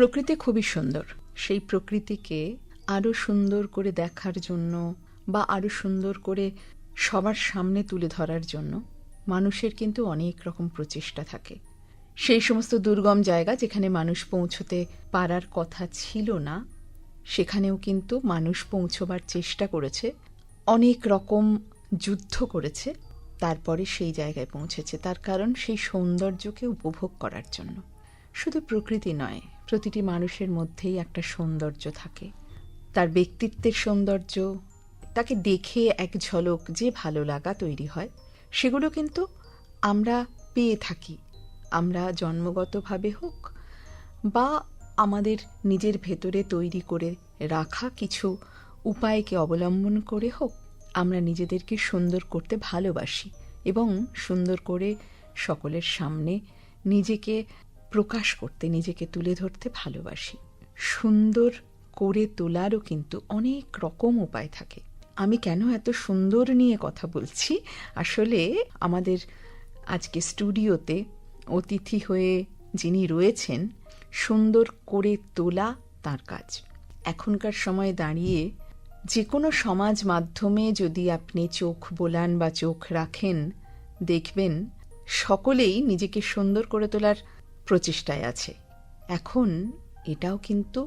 প্রকৃতি খুবই সুন্দর। সেই প্রকৃতিকে আরও সুন্দর করে দেখার জন্য বা আরও সুন্দর করে সবার সামনে তুলে ধরার জন্য মানুষের কিন্তু অনেক রকম প্রচেষ্টা থাকে। সেই সমস্ত দুর্গম জায়গা যেখানে মানুষ পৌঁছতে পারার কথা ছিল না, সেখানেও কিন্তু মানুষ পৌঁছবার চেষ্টা করেছে, অনেক রকম যুদ্ধ করেছে, তারপরে সেই জায়গায় পৌঁছেছে। তার কারণ সেই সৌন্দর্যকে উপভোগ করার জন্য। শুধু প্রকৃতি নয়, প্রতিটি মানুষের মধ্যেই একটা সৌন্দর্য থাকে। তার ব্যক্তিত্বের সৌন্দর্য, তাকে দেখে এক ঝলক যে ভালো লাগা তৈরি হয়, সেগুলো কিন্তু আমরা পেয়ে থাকি। আমরা জন্মগতভাবে হোক বা আমাদের নিজের ভেতরে তৈরি করে রাখা কিছু উপায়কে অবলম্বন করে হোক, আমরা নিজেদেরকে সুন্দর করতে ভালোবাসি এবং সুন্দর করে সকলের সামনে নিজেকে প্রকাশ করতে, নিজেকে তুলে ধরতে ভালোবাসি। সুন্দর করে তোলারও কিন্তু অনেক রকম উপায় থাকে। আমি কেন এত সুন্দর নিয়ে কথা বলছি? আসলে আমাদের আজকে স্টুডিওতে অতিথি হয়ে যিনি রয়েছেন, সুন্দর করে তোলা তার কাজ। এখনকার সময়ে দাঁড়িয়ে যে কোনো সমাজ মাধ্যমে যদি আপনি চোখ বোলান বা চোখ রাখেন, দেখবেন সকলেই নিজেকে সুন্দর করে তোলার প্রচেষ্টায় আছে। এখন এটাও কিন্তু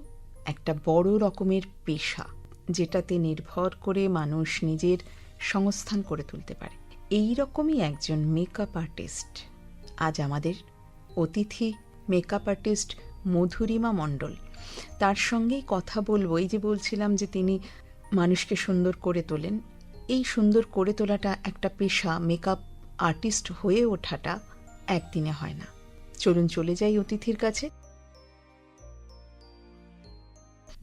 একটা বড় রকমের পেশা যেটাতে নির্ভর করে মানুষ নিজের সংস্থান করে তুলতে পারে। এই রকমই একজন মেকআপ আর্টিস্ট আজ আমাদের অতিথি মেকআপ আর্টিস্ট মধুরিমা মণ্ডল। তার সঙ্গেই কথা বলব। এই যে বলছিলাম যে তিনি মানুষকে সুন্দর করে তোলেন, এই সুন্দর করে তোলাটা একটা পেশা মেকআপ আর্টিস্ট হয়ে ওঠাটা একদিনে হয় না। চলুন চলে যাই অতিথির কাছে।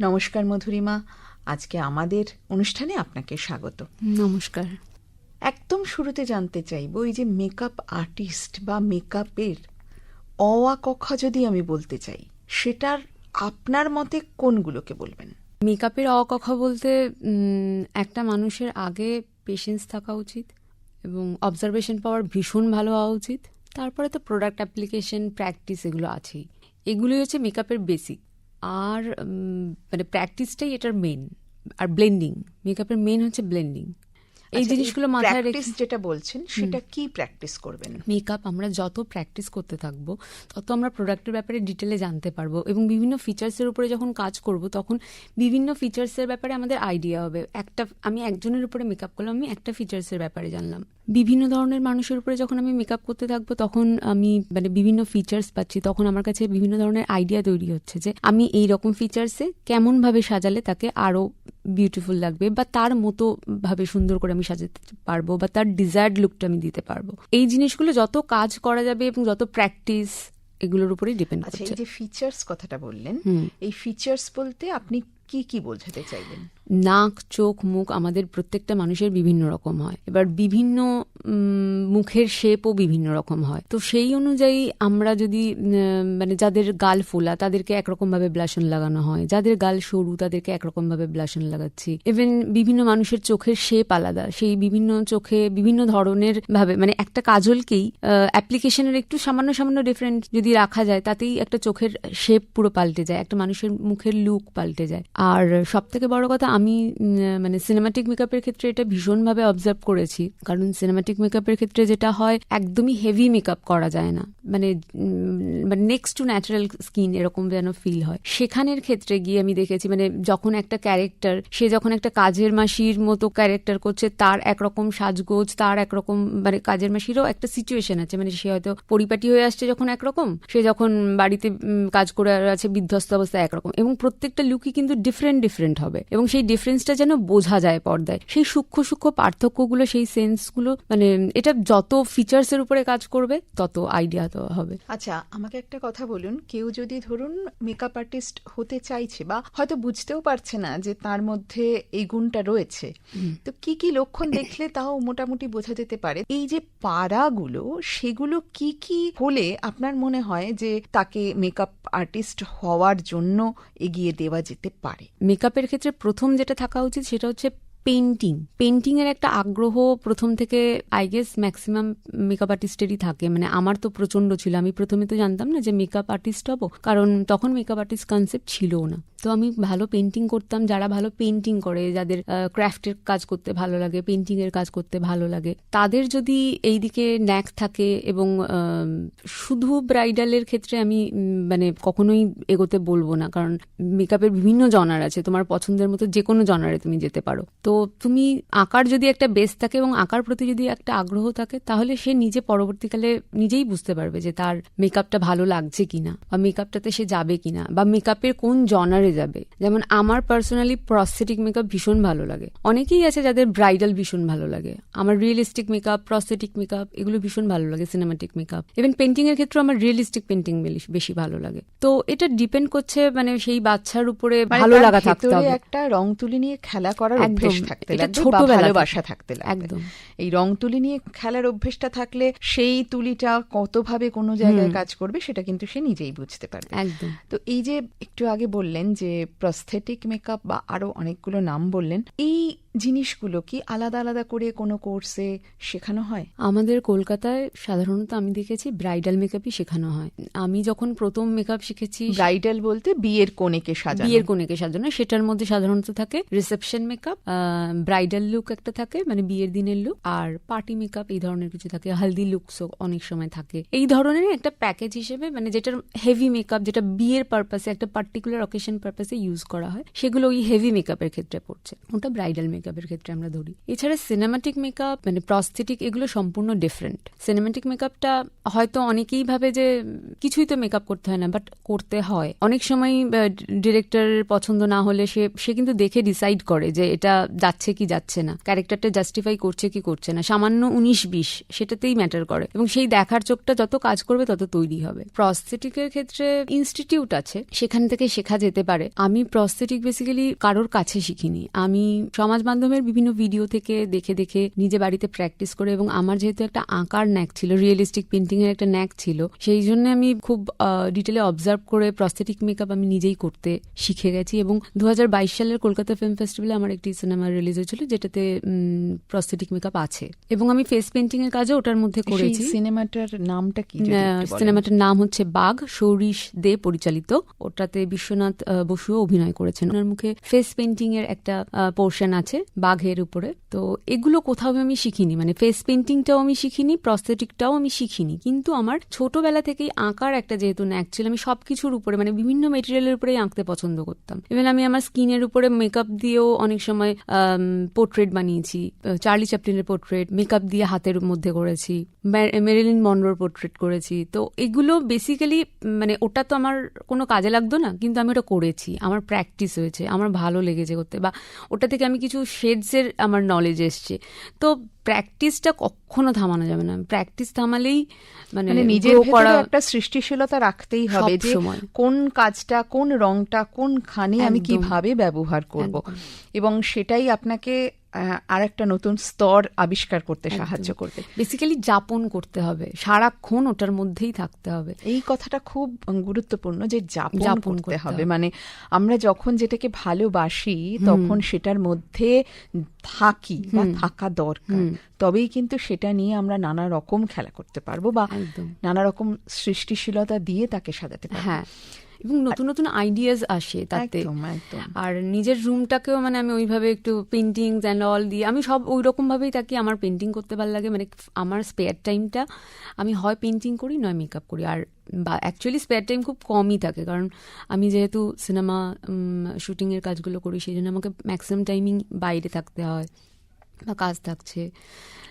নমস্কার মধুরিমা আজকে আমাদের অনুষ্ঠানে আপনাকে স্বাগত। নমস্কার। একদম শুরুতে জানতে চাইব এই যে মেকআপ আর্টিস্ট বা মেকআপের অ আ কখা যদি আমি বলতে চাই সেটার আপনার মতে কোনগুলোকে বলবেন? মেকআপের অ অকথা বলতে উম, একটা মানুষের আগে পেশেন্স থাকা উচিত এবং অবজারভেশন পাওয়ার ভীষণ ভালো হওয়া উচিত। তারপরে তো প্রোডাক্ট অ্যাপ্লিকেশন প্র্যাকটিস এগুলো আছেই। এগুলোই হচ্ছে মেকআপের বেসিক আর মানে প্র্যাকটিসটাই এটার মেন আর ব্লেন্ডিং মেকআপের মেন হচ্ছে ব্লেন্ডিং এই আচ্ছা, জিনিসগুলো মাথায় রেখে যেটা বলছেন সেটা কি প্র্যাকটিস করবেন? মেকআপ আমরা যত প্র্যাকটিস করতে থাকব তত আমরা প্রোডাক্টের ব্যাপারে ডিটেলে জানতে পারব। এবং বিভিন্ন ফিচার্সের উপরে যখন কাজ করব তখন বিভিন্ন ফিচার্সের ব্যাপারে আমাদের আইডিয়া হবে। একটা আমি একজনের উপরে মেকআপ করলাম আমি একটা ফিচার্সের ব্যাপারে জানলাম। বিভিন্ন ধরনের মানুষের উপরে যখন আমি মেকআপ করতে থাকব তখন আমি মানে বিভিন্ন ফিচার্স পাচ্ছি। তখন আমার কাছে বিভিন্ন ধরনের আইডিয়া তৈরি হচ্ছে যে আমি এই রকম ফিচার্সে কেমন ভাবে সাজালে তাকে আরও বিউটিফুল লাগবে বা তার মতো ভাবে সুন্দর করে আমি সাজাতে পারব বা তার ডিজায়ার্ড লুকটা আমি দিতে পারব। এই জিনিসগুলো যত কাজ করা যাবে এবং যত প্র্যাকটিস এগুলোর উপরেই ডিপেন্ড আচ্ছা করছে। এই যে ফিচার্স কথাটা বললেন। এই ফিচার্স বলতে আপনি কি কি বোঝাতে চাইবেন? নাক, চোখ, মুখ আমাদের প্রত্যেকটা মানুষের বিভিন্ন রকম হয়। এবার বিভিন্ন মুখের শেপও বিভিন্ন রকম হয়। তো সেই অনুযায়ী আমরা যদি মানে যাদের গাল ফোলা, তাদেরকে একরকম ভাবে ব্লাশন লাগানো হয়। যাদের গাল সরু, তাদেরকে একরকম ভাবে ব্লাশন লাগাচ্ছি। ইভেন বিভিন্ন মানুষের চোখের শেপ আলাদা। সেই বিভিন্ন চোখে বিভিন্ন ধরনের ভাবে মানে একটা কাজলকেই অ্যাপ্লিকেশনের একটু সামান্য সামান্য ডিফারেন্ট যদি রাখা যায়, তাতেই একটা চোখের শেপ পুরো পাল্টে যায়। একটা মানুষের মুখের লুক পাল্টে যায়। আর সব থেকে বড় কথা আমি মানে সিনেমাটিক মেকআপের ক্ষেত্রে এটা ভীষণভাবে অবজার্ভ করেছি। কারণ সিনেমাটিক মেকআপের ক্ষেত্রে যেটা হয়, একদমই হেভি মেকআপ করা যায় না। মানে মানে নেক্সট টু ন্যাচারাল স্কিন এরকম যেন ফিল হয়। সেখানের ক্ষেত্রে গিয়ে আমি দেখেছি মানে যখন একটা ক্যারেক্টার সে যখন একটা কাজের মাসির মতো ক্যারেক্টার করছে, তার একরকম সাজগোজ, তার একরকম মানে কাজের মাসিরও একটা সিচুয়েশন আছে। মানে সে হয়তো পরিপাটি হয়ে আসছে যখন একরকম, সে যখন বাড়িতে কাজ করে আছে, বিধ্বস্ত অবস্থায় একরকম। এবং প্রত্যেকটা লুকই কিন্তু ডিফারেন্ট ডিফারেন্ট হবে। এবং সেই ডিফারেন্সটা যেন বোঝা যায় পর্দায়। সেই সূক্ষ্ম সূক্ষ্ম পার্থক্যগুলো সেই সেন্সগুলো মানে এটা যত ফিচার্সের উপরে কাজ করবে তত আইডিয়া তো হবে। আচ্ছা আমাকে একটা কথা বলুন। কেউ যদি ধরুন মেকআপ আর্টিস্ট হতে চাইছে বা হয়তো বুঝতেও পারছে না যে তার মধ্যে এই গুণটা রয়েছে তো কি কি লক্ষণ দেখলে তাও মোটামুটি বোঝা যেতে পারে? এই যে পাড়াগুলো সেগুলো কি কি হলে আপনার মনে হয় যে তাকে মেকআপ আর্টিস্ট হওয়ার জন্য এগিয়ে দেওয়া যেতে পারে? মেকআপের ক্ষেত্রে প্রথম যেটা থাকা উচিত সেটা হচ্ছে পেন্টিং পেন্টিং এর একটা আগ্রহ প্রথম থেকে আই গেস ম্যাক্সিমাম মেকআপ আর্টিস্টেরই থাকে। মানে আমার তো প্রচণ্ড ছিল। আমি প্রথমে তো জানতাম না যে মেকআপ আর্টিস্ট হব। কারণ তখন মেকআপ আর্টিস্ট কনসেপ্ট ছিল না। তো আমি ভালো পেন্টিং করতাম, যারা ভালো পেন্টিং করে, যাদের ক্রাফটের কাজ করতে ভালো লাগে পেন্টিং এর কাজ করতে ভালো লাগে, তাদের যদি এই দিকে ন্যাক থাকে এবং শুধু ব্রাইডালের ক্ষেত্রে আমি মানে কখনোই এগোতে বলব না, কারণ মেকআপের বিভিন্ন জনার আছে, তোমার পছন্দের মতো যে কোনো জনারে তুমি যেতে পারো। তো তুমি আঁকার যদি একটা বেস থাকে এবং আঁকার প্রতি যদি একটা আগ্রহ থাকে, তাহলে সে নিজে পরবর্তীকালে নিজেই বুঝতে পারবে যে তার মেকআপটা ভালো লাগছে কিনা, বা মেকআপটাতে সে যাবে কিনা, বা মেকআপের কোন জনারে যাবে। যেমন আমার পার্সোনালি প্রস্থেটিক মেকআপ ভীষণ ভালো লাগে। অনেকেই আছে যাদের ব্রাইডাল ভীষণ ভালো লাগে। আমার রিয়েলিস্টিক মেকআপ প্রস্থেটিক মেকআপ এগুলো ভীষণ ভালো লাগে সিনেমাটিক মেকআপ ইভেন পেন্টিং এর ক্ষেত্রে আমার রিয়েলিস্টিক পেন্টিং বেশি ভালো লাগে। তো এটা ডিপেন্ড করছে মানে সেই বাচ্চার উপরে মানে ভালো লাগা থাকতে হবে। একটা রং তুলি নিয়ে খেলা করার অভ্যেস থাকতে লাগবে বা ভালোবাসা থাকতে লাগবে। একদম। এই রং তুলি নিয়ে খেলার অভ্যেসটা থাকলে সেই তুলিটা কতভাবে কোনো জায়গায় কাজ করবে সেটা কিন্তু সে নিজেই বুঝতে পারবে। একদম। তো এই যে একটু আগে বললেন যে প্রস্থেটিক মেকআপ বা আরও অনেকগুলো নাম বললেন এই জিনিসগুলো কি আলাদা আলাদা করে কোনো কোর্সে শেখানো হয়? আমাদের কলকাতায় সাধারণত আমি দেখেছি ব্রাইডাল মেকআপই শেখানো হয়। আমি যখন প্রথম মেকআপ শিখেছি ব্রাইডাল বলতে বিয়ের কনেকে সাজানো। বিয়ের কনেকে সাজানো সেটার মধ্যে সাধারণত থাকে রিসেপশন মেকআপ ব্রাইডাল লুক একটা থাকে মানে বিয়ের দিনের লুক আর পার্টি মেকআপ এই ধরনের কিছু থাকে হালদি লুকসও অনেক সময় থাকে। এই ধরনের একটা প্যাকেজ হিসেবে মানে যেটার হেভি মেকআপ যেটা বিয়ের পারপাসে একটা পার্টিকুলার অকেশন পারপাসে ইউজ করা হয় সেগুলো ওই হেভি মেকআপের ক্ষেত্রে পড়ছে। ওটা ব্রাইডাল মেকআপের ক্ষেত্রে আমরা ধরি। এছাড়া সিনেমাটিক মেকআপ মানে প্রস্থেটিক এগুলো সম্পূর্ণ ডিফারেন্ট সিনেমাটিক মেকআপটা হয়তো অনেকেই ভাবে যে কিছুই তো মেকআপ করতে হয় না বাট করতে হয়। অনেক সময় ডিরেক্টরের পছন্দ না হলে সে সে কিন্তু দেখে ডিসাইড করে যে এটা যাচ্ছে কি যাচ্ছে না। ক্যারেক্টারটা জাস্টিফাই করছে কি করছে না। সামান্য উনিশ বিশ সেটাতেই ম্যাটার করে। এবং সেই দেখার চোখটা যত কাজ করবে তত তৈরি হবে। প্রস্থেটিকের ক্ষেত্রে ইনস্টিটিউট আছে, সেখান থেকে শেখা যেতে পারে। আমি প্রস্থেটিক বেসিক্যালি কারোর কাছে শিখিনি। আমি সমাজ মাধ্যমের বিভিন্ন ভিডিও থেকে দেখে দেখে নিজে বাড়িতে প্র্যাকটিস করে এবং আমার যেহেতু একটা আঁকার ন্যাক ছিল রিয়েলিস্টিক পেন্টিং এর একটা ন্যাক ছিল সেই জন্য আমি খুব ডিটেলে অবজার্ভ করে প্রস্থেটিক মেকআপ আমি নিজেই করতে শিখে গেছি এবং দু হাজার বাইশ সালের কলকাতা ফিল্ম ফেস্টিভ্যালে আমার একটি সিনেমা রিলিজ হয়েছিল যেটাতে প্রস্থেটিক মেকআপ আছে এবং আমি ফেস পেন্টিং এর কাজও ওটার মধ্যে করেছি। সিনেমাটার নামটা কি? সিনেমাটার নাম হচ্ছে বাঘ সৌরিশ দে পরিচালিত। ওটাতে বিশ্বনাথ বসুও অভিনয় করেছেন। ওনার মুখে ফেস পেন্টিং এর একটা পোর্শন আছে। বাঘের উপরে। তো এগুলো কোথাও আমি শিখিনি। মানে ফেস পেন্টিংটাও আমি শিখিনি প্রস্থেটিকটাও আমি শিখিনি। কিন্তু আমার ছোটবেলা থেকেই আঁকার একটা যেহেতু ন্যাক ছিল, আমি সবকিছুর উপরে মানে বিভিন্ন মেটেরিয়ালের উপরেই আঁকতে পছন্দ করতাম। ইভেন আমি আমার স্কিনের উপরে মেকআপ দিয়েও অনেক সময় পোর্ট্রেট বানিয়েছি। চার্লি চ্যাপলিনের পোর্ট্রেট মেকআপ দিয়ে হাতের মধ্যে করেছি। মেরিলিন মনরোর পোর্ট্রেট করেছি। তো এগুলো বেসিক্যালি মানে ওটা তো আমার কোনো কাজে লাগতো না, কিন্তু আমি ওটা করেছি। আমার প্র্যাকটিস হয়েছে, আমার ভালো লেগেছে করতে। বা ওটা থেকে আমি কিছু শেডসের আমার নলেজ এসছে। তো প্র্যাকটিসটা কখনো থামানো যাবে না। প্র্যাকটিস থামালেই মানে মানে নিজের ভেতরে একটা সৃষ্টিশীলতা রাখতেই হবে যে কোন কাজটা কোন রংটা কোনখানে আমি কীভাবে ব্যবহার করব। এবং সেটাই আপনাকে আর একটা নতুন স্তর আবিষ্কার করতে সাহায্য করবে। বেসিক্যালি যাপন করতে হবে। সারাক্ষণ ওটার মধ্যেই থাকতে হবে। এই কথাটা খুব গুরুত্বপূর্ণ যে যাপন করতে হবে। মানে আমরা যখন যেটাকে ভালোবাসি তখন সেটার মধ্যে থাকি বা থাকা দরকার। তবেই কিন্তু সেটা নিয়ে আমরা নানা রকম খেলা করতে পারব বা নানা রকম সৃষ্টিশীলতা দিয়ে তাকে সাজাতে পারব। হ্যাঁ এবং নতুন নতুন আইডিয়াস আসে তাতে। আর নিজের রুমটাকেও মানে আমি ওইভাবে একটু পেন্টিং অ্যান্ড অল দিয়ে আমি সব ওই রকম ভাবেই থাকি। আমার পেন্টিং করতে ভালো লাগে মানে আমার স্পেয়ার টাইমটা আমি হয় পেন্টিং করি নয় মেকআপ করি। আর বা অ্যাকচুয়ালি স্পেয়ার টাইম খুব কমই থাকে কারণ আমি যেহেতু সিনেমা শুটিংয়ের কাজগুলো করি সেই জন্য আমাকে ম্যাক্সিমাম টাইমিং বাইরে থাকতে হয়। বা কাজ থাকছে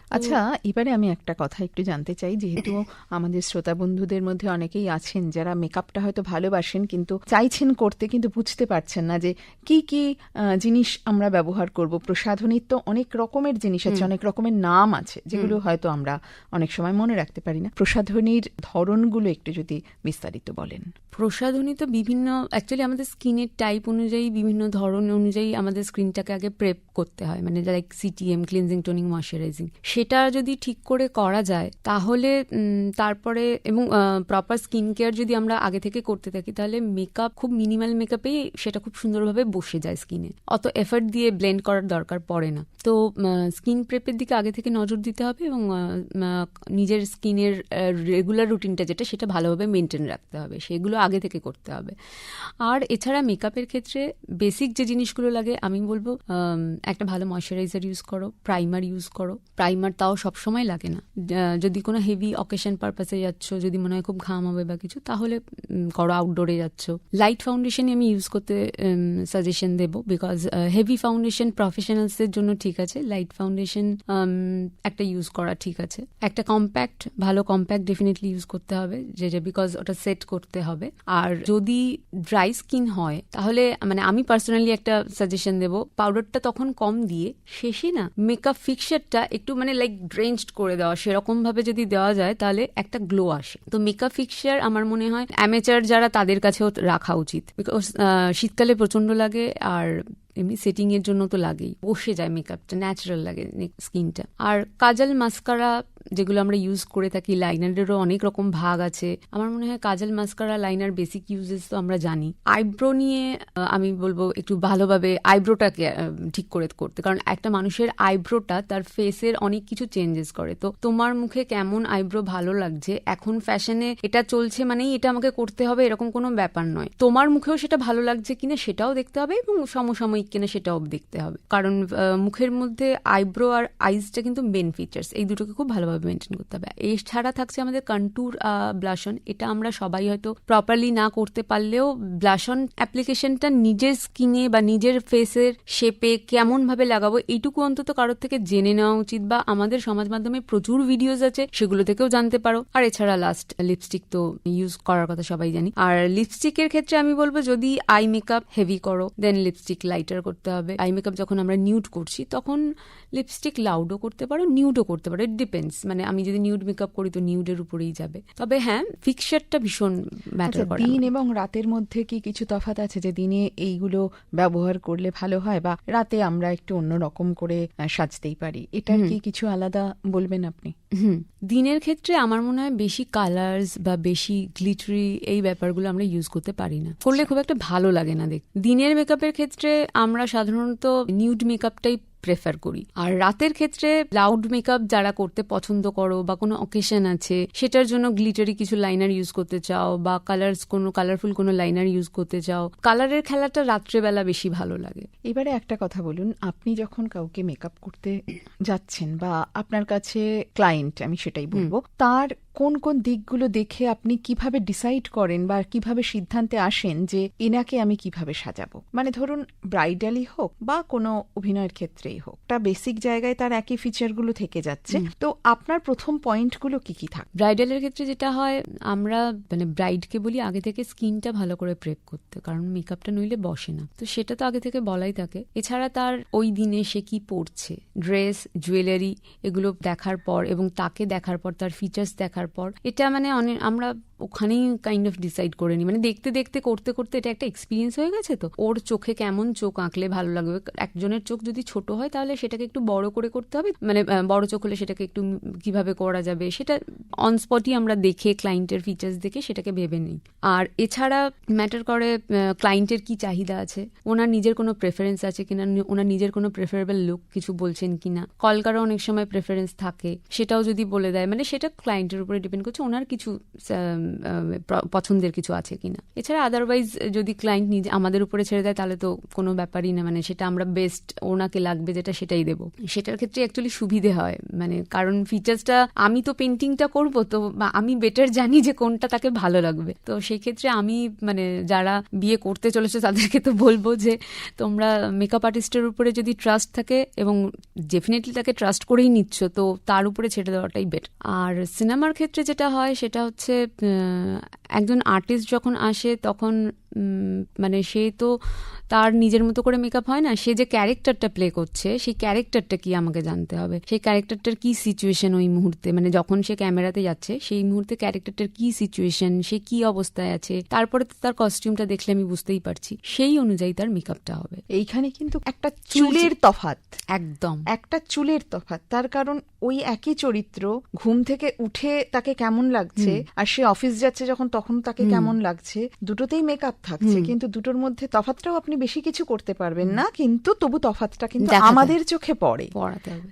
আচ্ছা এবারে আমি একটা কথা একটু জানতে চাই যেহেতু আমাদের শ্রোতা বন্ধুদের মধ্যে অনেকেই আছেন যারা মেকআপটা হয়তো ভালোবাসেন কিন্তু চাইছেন করতে কিন্তু বুঝতে পারছেন না যে কি কি জিনিস আমরা ব্যবহার করব। প্রসাধনীর তো অনেক রকমের জিনিস আছে অনেক রকমের নাম আছে যেগুলো হয়তো আমরা অনেক সময় মনে রাখতে পারি না। প্রসাধনীর ধরনগুলো একটু যদি বিস্তারিত বলেন। প্রসাধনী তো বিভিন্ন অ্যাকচুয়ালি আমাদের স্কিনের টাইপ অনুযায়ী বিভিন্ন ধরন অনুযায়ী আমাদের স্ক্রিনটাকে আগে প্রেপ করতে হয়। মানে like CTM cleansing toning moisturising সেটা যদি ঠিক করে করা যায়, তাহলে তারপরে এবং প্রপার স্কিন কেয়ার যদি আমরা আগে থেকে করতে থাকি, তাহলে মেকআপ খুব মিনিমাল মেকআপেই সেটা খুব সুন্দরভাবে বসে যায় স্কিনে অত এফার্ট দিয়ে ব্লেন্ড করার দরকার পড়ে না। তো স্কিন প্রেপের দিকে আগে থেকে নজর দিতে হবে এবং নিজের স্কিনের রেগুলার রুটিনটা যেটা, সেটা ভালোভাবে মেনটেন রাখতে হবে। সেগুলো আগে থেকে করতে হবে। আর এছাড়া মেকআপের ক্ষেত্রে বেসিক যে জিনিসগুলো লাগে, আমি বলব একটা ভালো ময়শ্চারাইজার ইউজ করো প্রাইমার ইউজ করো। প্রাইমার তাও সবসময় লাগে না। যদি কোনো হেভি অকেশন পারপাসে যাচ্ছ, যদি মনে হয় খুব ঘাম হবে বা কিছু, তাহলে করো আউটডোরে যাচ্ছ। লাইট ফাউন্ডেশনই আমি ইউজ করতে সাজেশন দেবো বিকজ হেভি ফাউন্ডেশন প্রফেশনালসদের জন্য ঠিক আছে। লাইট ফাউন্ডেশন একটা ইউজ করা ঠিক আছে। একটা কম্প্যাক্ট ভালো কম্প্যাক্ট ডেফিনেটলি ইউজ করতে হবে, যে যে বিকজ ওটা সেট করতে হবে। আর যদি ড্রাই স্কিন হয়, তাহলে মানে আমি পার্সোনালি একটা সাজেশন দেব পাউডারটা তখন কম দিয়ে, শেষে না মেকআপ ফিক্সারটা একটু মানে লাইক ড্রেঞ্চড করে দেওয়া সেরকম ভাবে যদি দেওয়া যায়, তাহলে একটা গ্লো আসে। তো মেকআপ ফিক্সার আমার মনে হয় অ্যামেচার যারা তাদের কাছেও রাখা উচিত। বিকজ শীতকালে প্রচণ্ড লাগে আর এমনি সেটিং এর জন্য তো লাগেই। বসে যায় মেকআপটা ন্যাচারাল লাগে স্কিনটা আর কাজল মাস্কারা যেগুলো আমরা ইউজ করে থাকি। লাইনারেরও অনেক রকম ভাগ আছে। আমার মনে হয় kajal mascara liner basic uses তো আমরা জানি। আইব্রো নিয়ে আমি বলব একটু ভালোভাবে আইব্রোটাকে ঠিক করে করতে। কারণ একটা মানুষের আইব্রোটা তার ফেসের অনেক কিছু চেঞ্জেস করে। তো তোমার মুখে কেমন আইব্রো ভালো লাগছে? এখন ফ্যাশনে এটা চলছে মানেই এটা আমাকে করতে হবে, এরকম কোনো ব্যাপার নয়। তোমার মুখেও সেটা ভালো লাগছে কিনা সেটাও দেখতে হবে এবং সমসাময়িক কিনা সেটাও দেখতে হবে। কারণ মুখের মধ্যে আইব্রো আর আইসটা কিন্তু মেন ফিচার্স এই দুটোকে খুব ভালোভাবে মেনটেন করতে হবে। এছাড়া থাকছে আমাদের কন্টুর ব্লাশন এটা আমরা সবাই হয়তো প্রপারলি না করতে পারলেও ব্লাশন অ্যাপ্লিকেশনটা নিজের স্কিনে বা নিজের ফেসের শেপে কেমন ভাবে লাগাবো, এইটুকু অন্তত কারোর থেকে জেনে নেওয়া উচিত বা আমাদের সমাজ মাধ্যমে প্রচুর ভিডিওস আছে, সেগুলো থেকেও জানতে পারো। আর এছাড়া লাস্ট লিপস্টিক তো ইউজ করার কথা সবাই জানি। আর লিপস্টিকের ক্ষেত্রে আমি বলব যদি আই মেকআপ হেভি করো দেন লিপস্টিক লাইটার করতে হবে। আই মেকআপ যখন আমরা নিউড করছি, তখন লিপস্টিক লাউডও করতে পারো নিউডও করতে পারো। ইট ডিপেন্ডস মানে আমি যদি নিউড মেকআপ করি তো নিউডের উপরেই যাবে। তবে হ্যাঁ ফিক্সারটা ভীষণ ম্যাটার আচ্ছা করে দিন এবং রাতের মধ্যে কি কিছু তফাৎ আছে যে দিনে এইগুলো ব্যবহার করলে ভালো হয় বা রাতে আমরা একটু অন্যরকম করে সাজতেই পারি? এটার কি কিছু আলাদা বলবেন আপনি? হুম দিনের ক্ষেত্রে আমার মনে হয় বেশি কালার্স বা বেশি গ্লিটারি এই ব্যাপারগুলো আমরা ইউজ করতে পারি না। করলে খুব একটা ভালো লাগে না দেখ। দিনের মেকআপের ক্ষেত্রে আমরা সাধারণত নিউড মেকআপটাই প্রেফার করি। আর রাতের ক্ষেত্রে লাউড মেকআপ যারা করতে পছন্দ করো বা কোনো অকেশন আছে সেটার জন্য গ্লিটারি কিছু লাইনার ইউজ করতে চাও বা কালার্স কোনো কালারফুল কোনো লাইনার ইউজ করতে চাও কালারের খেলাটা রাত্রেবেলা বেশি ভালো লাগে। এবারে একটা কথা বলুন আপনি যখন কাউকে মেকআপ করতে যাচ্ছেন বা আপনার কাছে ক্লায়েন্ট আমি সেটাই বলব তার কোন কোন দিকগুলো দেখে আপনি কীভাবে ডিসাইড করেন বা কীভাবে সিদ্ধান্তে আসেন যে এনাকে আমি কীভাবে সাজাবো? মানে ধরুন ব্রাইডালি হোক বা কোনো অভিনয়ের ক্ষেত্রেই হোক তা বেসিক জায়গায় তার একই ফিচারগুলো থেকে যাচ্ছে। তো আপনার প্রথম পয়েন্টগুলো কি কি থাকে? ব্রাইডালের ক্ষেত্রে যেটা হয় আমরা মানে ব্রাইডকে বলি আগে থেকে স্কিনটা ভালো করে প্রেপ করতে কারণ মেকআপটা নইলে বসে না। তো সেটা তো আগে থেকে বলাই থাকে। এছাড়া তার ওই দিনে সে কি পরছে ড্রেস জুয়েলারি এগুলো দেখার পর এবং তাকে দেখার পর তার ফিচার্স দেখার পর। এটা মানে আমরা ওখানেই কাইন্ড অফ ডিসাইড করে নিই মানে দেখতে দেখতে, করতে করতে এটা একটা এক্সপিরিয়েন্স হয়ে গেছে তো? ওর চোখে কেমন চোখ আঁকলে ভালো লাগবে? একজনের চোখ যদি ছোট হয় তাহলে সেটাকে একটু বড় করে করতে হবে? মানে বড় চোখ হলে সেটাকে একটু কীভাবে করা যাবে? সেটা অন স্পটই আমরা দেখে ক্লায়েন্টের ফিচার্স দেখে সেটাকে ভেবে নিই। আর এছাড়া ম্যাটার করে ক্লায়েন্টের কি চাহিদা আছে? ওনার নিজের কোনো প্রেফারেন্স আছে কিনা? ওনার নিজের কোনো প্রেফারেবল লুক কিছু বলছেন কিনা? কলকারও অনেক সময় প্রেফারেন্স থাকে। সেটাও যদি বলে দেয় মানে সেটা ক্লায়েন্টের উপরে ডিপেন্ড করছে। ওনার কিছু পছন্দের কিছু আছে কিনা। এছাড়া আদারওয়াইজ যদি ক্লায়েন্ট নিজে আমাদের উপরে ছেড়ে দেয়, তাহলে তো কোনো ব্যাপারই না। মানে সেটা আমরা বেস্ট ওনাকে লাগবে যেটা সেটাই দেবো। সেটার ক্ষেত্রে অ্যাকচুয়ালি সুবিধে হয়। মানে কারণ ফিচার্সটা আমি তো পেন্টিংটা করব, তো আমি বেটার জানি যে কোনটা তাকে ভালো লাগবে। তো সেই ক্ষেত্রে আমি মানে যারা বিয়ে করতে চলেছে, তাদেরকে তো বলব যে তোমরা মেকআপ আর্টিস্টের উপরে যদি ট্রাস্ট থাকে এবং ডেফিনেটলি তাকে ট্রাস্ট করেই নিচ্ছ, তো তার উপরে ছেড়ে দেওয়াটাই বেটার আর সিনেমার ক্ষেত্রে যেটা হয়, সেটা হচ্ছে 嗯 একজন আর্টিস্ট যখন আসে তখন মানে সে তো তার নিজের মতো করে মেকআপ হয় না সে যে ক্যারেক্টারটা প্লে করছে সেই ক্যারেক্টারটা কি আমাকে জানতে হবে? সেই ক্যারেক্টারটার কি সিচুয়েশন ওই মুহূর্তে? মানে যখন সে ক্যামেরাতে যাচ্ছে সেই মুহূর্তে ক্যারেক্টারটার কি সিচুয়েশন সে কি অবস্থায় আছে? তারপরে তো তার কস্টিউমটা দেখলে আমি বুঝতেই পারছি সেই অনুযায়ী তার মেকআপটা হবে। এইখানে কিন্তু একটা চুলের তফাত একদম। একটা চুলের তফাত তার কারণ ওই একই চরিত্র ঘুম থেকে উঠে তাকে কেমন লাগছে আর সে অফিস যাচ্ছে যখন তখন তাকে কেমন লাগছে? দুটোতেই মেকআপ থাকছে কিন্তু দুটোর মধ্যে তফাৎটাও আপনি বেশি কিছু করতে পারবেন না কিন্তু তবু তফাৎটা কিন্তু আমাদের চোখে পড়ে।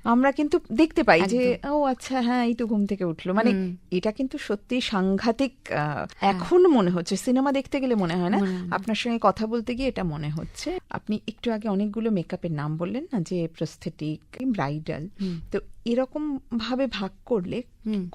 আমরা কিন্তু দেখতে পাই যে ও আচ্ছা হ্যাঁ এই তো ঘুম থেকে উঠল। মানে এটা কিন্তু সত্যি সাংঘাতিক আহ, এখন মনে হচ্ছে সিনেমা দেখতে গেলে হয় মনে হয় না। আপনার সঙ্গে কথা বলতে গিয়ে এটা মনে হচ্ছে। আপনি একটু আগে অনেকগুলো মেকআপের নাম বললেন না? যে প্রস্থেটিক ব্রাইডাল তো এরকম ভাবে ভাগ করলে।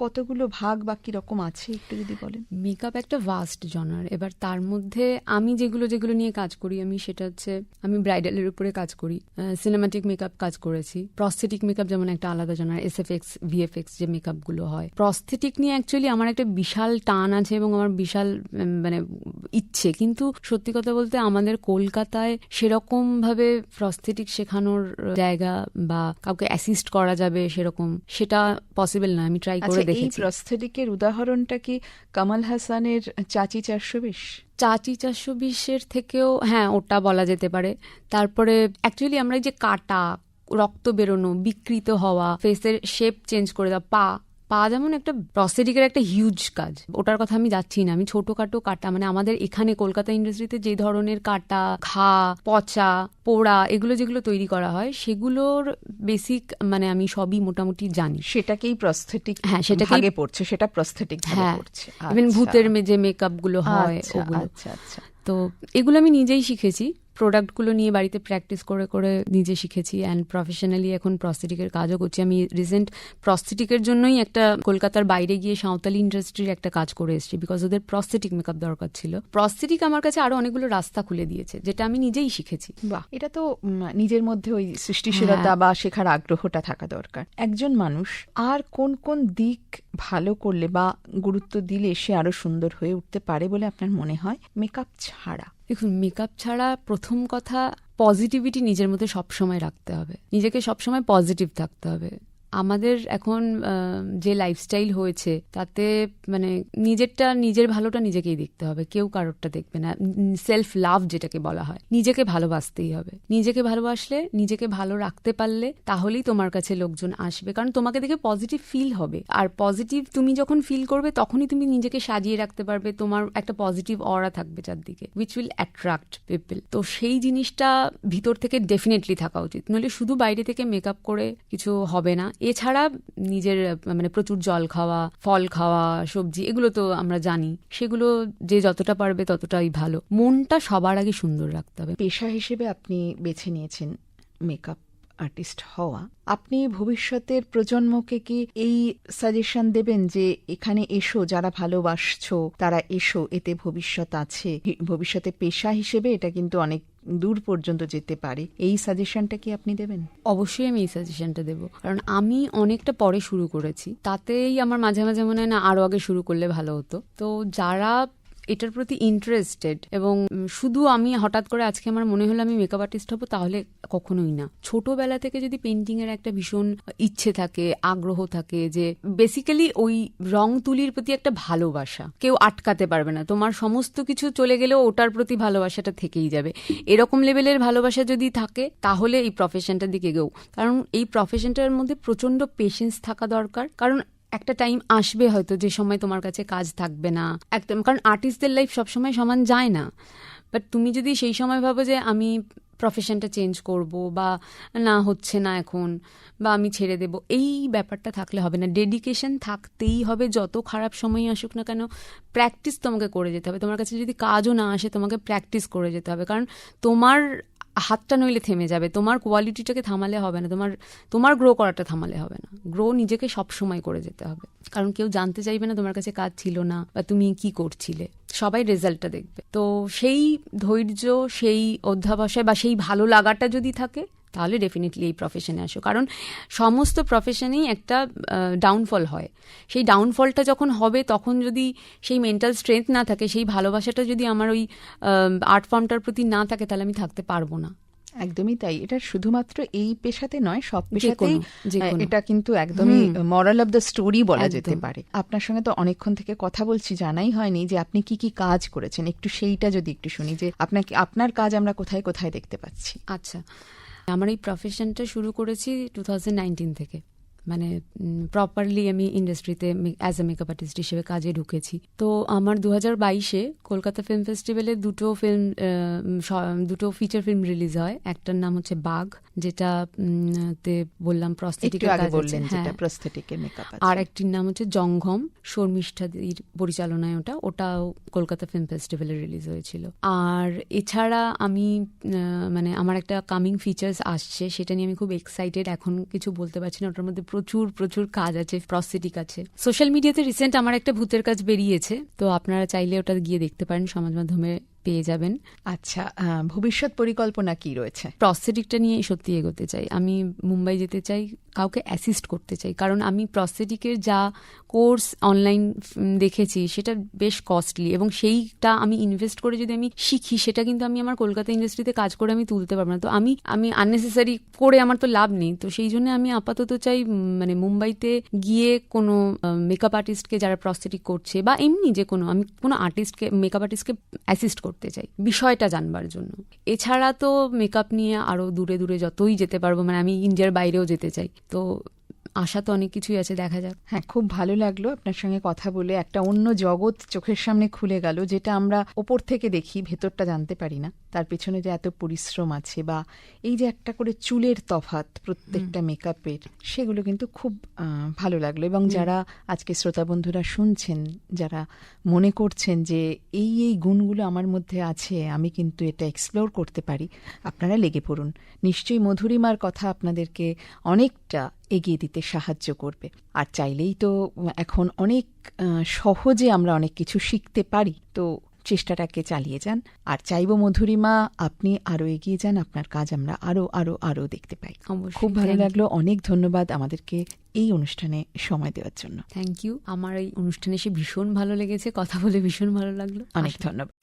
কতগুলো ভাগ বা কীরকম আছে একটু যদি বলেন? মেকআপ একটা ভাস্ট জনার এবার তার মধ্যে আমি যেগুলো যেগুলো নিয়ে কাজ করি আমি সেটা হচ্ছে আমি ব্রাইডালের উপরে কাজ করি সিনেমাটিক মেকআপ কাজ করেছি। প্রস্থেটিক মেকআপ যেমন একটা আলাদা genre S F X VFX যে মেকআপগুলো হয়। প্রস্থেটিক নিয়ে অ্যাকচুয়ালি আমার একটা বিশাল টান আছে এবং আমার বিশাল মানে ইচ্ছে। কিন্তু সত্যি কথা বলতে আমাদের কলকাতায় সেরকম ভাবে প্রস্থেটিক শেখানোর জায়গা বা কাউকে অ্যাসিস্ট করা যাবে সেরকম সেটা পসিবল না আমি ট্রাই করে দেখেছি এই প্রস্থেটিকের উদাহরণটা কি কামাল হাসানের চাচি চারশো বিশ? চাচি চারশো বিশের থেকেও হ্যাঁ ওটা বলা যেতে পারে। তারপরে অ্যাকচুয়ালি আমরা এই যে কাটা রক্ত বেরোনো বিকৃত হওয়া ফেসের শেপ চেঞ্জ করে দেওয়া পা পা যেমন একটা প্রসেটিকের একটা হিউজ কাজ। ওটার কথা আমি যাচ্ছি না আমি ছোটখাটো কাটা মানে আমাদের এখানে কলকাতা ইন্ডাস্ট্রিতে যে ধরনের কাটা ঘা পচা পোড়া এগুলো যেগুলো তৈরি করা হয় সেগুলোর বেসিক মানে আমি সবই মোটামুটি জানি। সেটাকেই প্রস্থেটিক হ্যাঁ, সেটা ভাগে পড়ছে সেটা প্রস্থেটিক হ্যাঁ ইভেন আচ্ছা। ভূতের মে- যে মেকআপগুলো হয় আচ্ছা, ওগুলো। আচ্ছা আচ্ছা। তো এগুলো আমি নিজেই শিখেছি। প্রোডাক্টগুলো নিয়ে বাড়িতে প্র্যাকটিস করে করে নিজে শিখেছি অ্যান্ড প্রফেশনালি এখন প্রস্থেটিকের কাজও করছি। আমি রিসেন্ট প্রস্থেটিকের জন্যই একটা কলকাতার বাইরে গিয়ে সাঁওতালি ইন্ডাস্ট্রির একটা কাজ করে এসেছি বিকজ ওদের প্রস্থেটিক মেকআপ দরকার ছিল। প্রস্থেটিক আমার কাছে আরও অনেকগুলো রাস্তা খুলে দিয়েছে যেটা আমি নিজেই শিখেছি। বাহ! এটা তো নিজের মধ্যে ওই সৃষ্টিশীলতা হ্যাঁ। বা শেখার আগ্রহটা থাকা দরকার। একজন মানুষ আর কোন কোন দিক ভালো করলে বা গুরুত্ব দিলে সে আরও সুন্দর হয়ে উঠতে পারে বলে আপনার মনে হয়? মেকআপ ছাড়া। দেখুন মেকআপ ছাড়া প্রথম কথা পজিটিভিটি নিজের মধ্যে সবসময় রাখতে হবে। নিজেকে সবসময় পজিটিভ থাকতে হবে। আমাদের এখন যে লাইফস্টাইল হয়েছে, তাতে মানে নিজেরটা, নিজের ভালোটা নিজেকেই দেখতে হবে। কেউ কারোরটা দেখবে না। সেলফ লাভ যেটাকে বলা হয়, নিজেকে ভালোবাসতেই হবে। নিজেকে ভালোবাসলে, নিজেকে ভালো রাখতে পারলে তাহলেই তোমার কাছে লোকজন আসবে। কারণ তোমাকে দেখে পজিটিভ ফিল হবে। আর পজিটিভ তুমি যখন ফিল করবে, তখনই তুমি নিজেকে সাজিয়ে রাখতে পারবে। তোমার একটা পজিটিভ অরা থাকবে চারদিকে উইচ উইল অ্যাট্রাক্ট পিপল তো সেই জিনিসটা ভিতর থেকে ডেফিনেটলি থাকা উচিত। নইলে শুধু বাইরে থেকে মেকআপ করে কিছু হবে না। এছাড়া নিজের মানে প্রচুর জল খাওয়া, ফল খাওয়া, সবজি, এগুলো তো আমরা জানি। সেগুলো যে যতটা পারবে ততটাই ভালো। মনটা সবার আগে সুন্দর রাখতে হবে। পেশা হিসেবে আপনি বেছে নিয়েছেন মেকআপ আর্টিস্ট হওয়া। আপনি ভবিষ্যতের প্রজন্মকে কি এই সাজেশন দেবেন যে এখানে এসো, যারা ভালোবাসছো, তারা এসো, এতে ভবিষ্যৎ আছে? ভবিষ্যতে পেশা হিসেবে এটা কিন্তু অনেক দূর পর্যন্ত যেতে পারে, এই সাজেশনটা কি আপনি দেবেন? অবশ্যই আমি এই সাজেশনটা দেবো। কারণ আমি অনেকটা পরে শুরু করেছি, তাতেই আমার মাঝে মাঝে মনে হয় না আরও আগে শুরু করলে ভালো হতো। তো যারা এটার প্রতি ইন্টারেস্টেড এবং শুধু আমি হঠাৎ করে আজকে আমার মনে হলো আমি মেকআপ আর্টিস্ট হব, তাহলে কখনোই না। ছোটবেলা থেকে যদি পেন্টিং এর একটা ভীষণ ইচ্ছে থাকে, আগ্রহ থাকে যে বেসিক্যালি ওই রং তুলির প্রতি একটা ভালোবাসা। কেউ আটকাতে পারবে না। তোমার সমস্ত কিছু চলে গেলেও ওটার প্রতি ভালোবাসাটা থেকেই যাবে। এরকম লেভেলের ভালোবাসা যদি থাকে, তাহলে এই প্রফেশনটার দিকে গেও কারণ এই প্রফেশনটার মধ্যে প্রচণ্ড পেশেন্স থাকা দরকার। কারণ একটা টাইম আসবে হয়তো যে সময় তোমার কাছে কাজ থাকবে না। একদম, কারণ আর্টিস্টদের লাইফ সবসময় সমান যায় না। বাট তুমি যদি সেই সময় ভাবো যে আমি প্রফেশনটা চেঞ্জ করব বা না হচ্ছে না এখন বা আমি ছেড়ে দেব, এই ব্যাপারটা থাকলে হবে না। ডেডিকেশন থাকতেই হবে, যত খারাপ সময় আসুক না কেন প্র্যাকটিস তোমাকে করে যেতে হবে। তোমার কাছে যদি কাজও না আসে, তোমাকে প্র্যাকটিস করে যেতে হবে। কারণ তোমার হাতটা নইলে থেমে যাবে। তোমার কোয়ালিটিটাকে থামালে হবে না। তোমার তোমার গ্রো করাটা থামালে হবে না। গ্রো নিজেকে সব সময় করে যেতে হবে। কারণ কেউ জানতে চাইবে না তোমার কাছে কাজ ছিল না বা তুমি কি করছিলে। সবাই রেজাল্টটা দেখবে। তো সেই ধৈর্য, সেই অধ্যাবসায় বা সেই ভালো লাগাটা যদি থাকে তাহলে ডেফিনেটলি এই প্রফেশনে আসো। কারণ সমস্ত প্রফেশনেই একটা ডাউনফল হয়। সেই ডাউনফলটা যখন হবে তখন যদি সেই মেন্টাল স্ট্রেংথ না থাকে সেই ভালোবাসাটা যদি আমার ওই আর্ট ফর্মটার প্রতি না থাকে তাহলে আমি থাকতে পারব না। একদমই তাই। এটা শুধুমাত্র এই পেশাতে নয় সব পেশাতেই। এটা কিন্তু একদমই মরাল অফ দ্য স্টোরি বলা যেতে পারে। আপনার সঙ্গে তো অনেকক্ষণ থেকে কথা বলছি জানাই হয়নি যে আপনি কি কি কাজ করেছেন। একটু সেইটা যদি একটু শুনি যে আপনাকে আপনার কাজ আমরা কোথায় কোথায় দেখতে পাচ্ছি। আচ্ছা। আমার এই প্রফেশনটা শুরু করেছি টু থেকে। মানে প্রপারলি আমি ইন্ডাস্ট্রিতে অ্যাজ এ মেকআপ আর্টিস্ট হিসেবে কাজে ঢুকেছি। তো আমার দু হাজার বাইশে কলকাতা ফিল্ম ফেস্টিভ্যালে দুটো ফিল্ম দুটো ফিচার ফিল্ম রিলিজ হয়। একটার নাম হচ্ছে বাঘ যেটা তে বললাম প্রস্থেটিকের কাজ বললেন যেটা হ্যাঁ। প্রস্থেটিকের মেকআপ আর একটির নাম হচ্ছে জঙ্ঘম শর্মিষ্ঠাদির পরিচালনায় ওটা। ওটাও কলকাতা ফিল্ম ফেস্টিভ্যালে রিলিজ হয়েছিল। আর এছাড়া আমি মানে আমার একটা কামিং ফিচার্স আসছে সেটা নিয়ে আমি খুব এক্সাইটেড এখন কিছু বলতে পারছি না ওটার মধ্যে প্রচুর প্রচুর কাজ আছে প্রস্থেটিক আছে। সোশ্যাল মিডিয়াতে রিসেন্ট আমার একটা ভূতের কাজ বেরিয়েছে তো আপনারা চাইলে ওটা গিয়ে দেখতে পারেন সমাজ মাধ্যমে পেয়ে যাবেন। আচ্ছা ভবিষ্যৎ পরিকল্পনা কি রয়েছে? প্রস্থেটিকটা নিয়ে সত্যি এগোতে চাই। আমি মুম্বাই যেতে চাই কাউকে অ্যাসিস্ট করতে চাই। কারণ আমি প্রস্থেটিকের যা কোর্স অনলাইন দেখেছি সেটা বেশ কস্টলি এবং সেইটা আমি ইনভেস্ট করে যদি আমি শিখি সেটা কিন্তু আমি আমার কলকাতা ইন্ডাস্ট্রিতে কাজ করে আমি তুলতে পারব না। তো আমি আমি আননেসেসারি করে আমার তো লাভ নেই। তো সেই জন্য আমি আপাতত চাই মানে মুম্বাইতে গিয়ে কোনো মেকআপ আর্টিস্টকে যারা প্রস্থেটিক করছে বা এমনি যে কোনো আমি কোনো আর্টিস্টকে মেকআপ আর্টিস্টকে অ্যাসিস্ট করতে চাই, বিষয়টা জানবার জন্য। এছাড়া তো মেকআপ নিয়ে আরও দূরে দূরে যতই যেতে পারব মানে আমি ইন্ডিয়ার বাইরেও যেতে চাই। তো আশা তো অনেক কিছুই আছে দেখা যাক। হ্যাঁ খুব ভালো লাগল আপনার সঙ্গে কথা বলে। একটা অন্য জগৎ চোখের সামনে খুলে গেল যেটা আমরা ওপর থেকে দেখি ভেতরটা জানতে পারি না। তার পেছনে যে এত পরিশ্রম আছে বা এই যে একটা করে চুলের তফাত প্রত্যেকটা মেকআপের সেগুলো কিন্তু খুব ভালো লাগল। এবং যারা আজকে শ্রোতা বন্ধুরা শুনছেন যারা মনে করছেন যে এই এই গুণগুলো আমার মধ্যে আছে আমি কিন্তু এটা এক্সপ্লোর করতে পারি আপনারা লেগে পড়ুন। নিশ্চয়ই মধুরিমার কথা আপনাদেরকে অনেকটা এগিয়ে দিতে সাহায্য করবে। আর চাইলেই তো এখন অনেক সহজে আমরা অনেক কিছু শিখতে পারি। তো চেষ্টাটাকে চালিয়ে যান। আর চাইব মধুরিমা আপনি আরও এগিয়ে যান। আপনার কাজ আমরা আরও আরও আরও দেখতে পাই। খুব ভালো লাগল। অনেক ধন্যবাদ আমাদেরকে এই অনুষ্ঠানে সময় দেওয়ার জন্য। থ্যাংক ইউ আমার এই অনুষ্ঠানে এসে ভীষণ ভালো লেগেছে। কথা বলে ভীষণ ভালো লাগল। অনেক ধন্যবাদ।